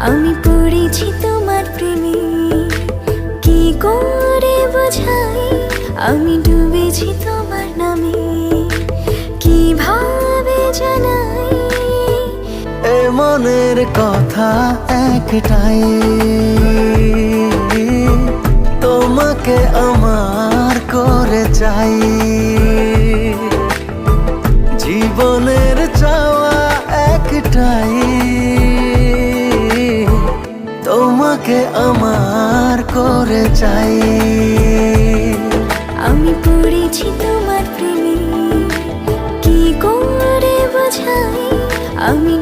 আমি পড়েছি তোমার প্রেমে। কি করে বোঝাই আমি ডুবেছি তোমার নামে। কীভাবে জানাই এ মনের কথা একটাই। তোমাকে আমার করে চাই। জীবনের চাওয়া একটাই। তোমাকে আমার করে চাই। আমি পড়েছি তোমার প্রেমে কি করে বোঝাই? আমি